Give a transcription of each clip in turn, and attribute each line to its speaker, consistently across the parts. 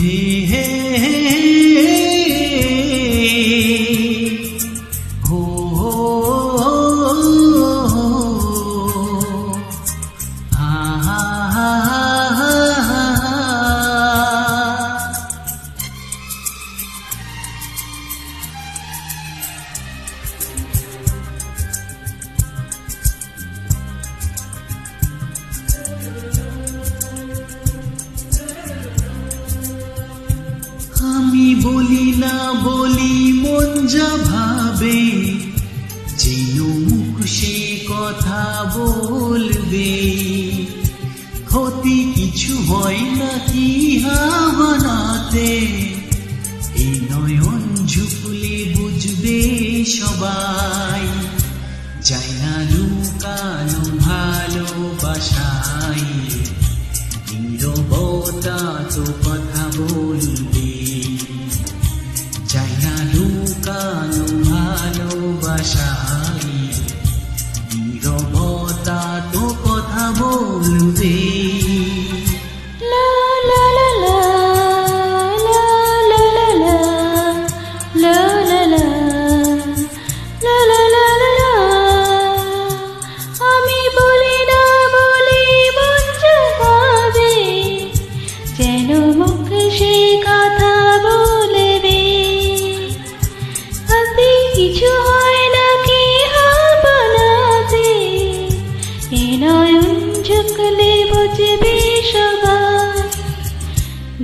Speaker 1: he, he, he. বলি না বলি মন যা ভাবে, যেন সে কথা বলবে। ক্ষতি কিছু হয় না কি হাওয়ানাতে এই নয়ন ঝুঁকলে বুঝবে সবাই। যাই না লুকানো ভালোবাসায়, নীরবতা তো কথা বলবে।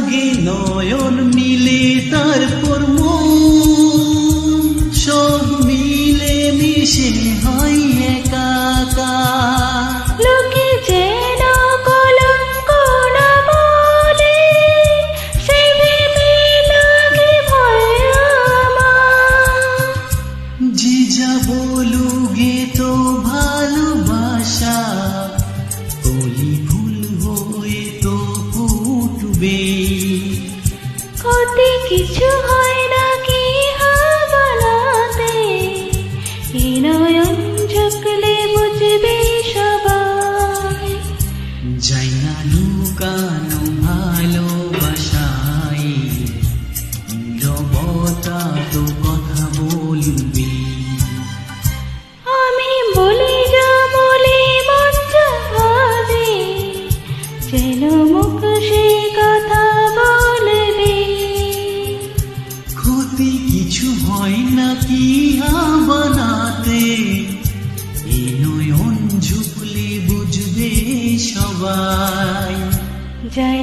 Speaker 1: আগে নয়ন মিলে তার কর্ম সব মিলে মিশে হয় একাকার।
Speaker 2: যেন মুখ সে
Speaker 1: কথা বলবে।
Speaker 2: ক্ষতি কিছু হয় না কি বানাতে এই নয়ন ঝুঁকলে বুঝবে সবাই।
Speaker 1: যায়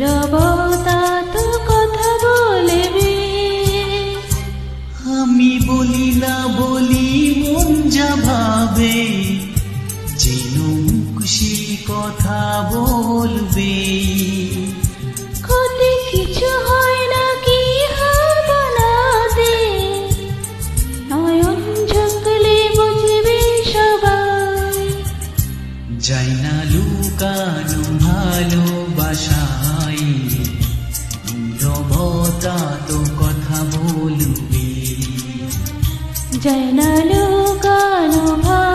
Speaker 1: নীরবতা তো কথা বলবে।
Speaker 2: আমি বলি না বলি মন যা ভাবে যেন খুশি কথা বলবে।
Speaker 1: ক্ষতি কিছু হয় না কি হাতে নয়ন ঝকলে বুঝবে সবাই।
Speaker 2: যাই না লুকানো ভালো ভাষাই নীরবতা তো কথা বলবে।
Speaker 1: জানালো
Speaker 2: কানো ভাই।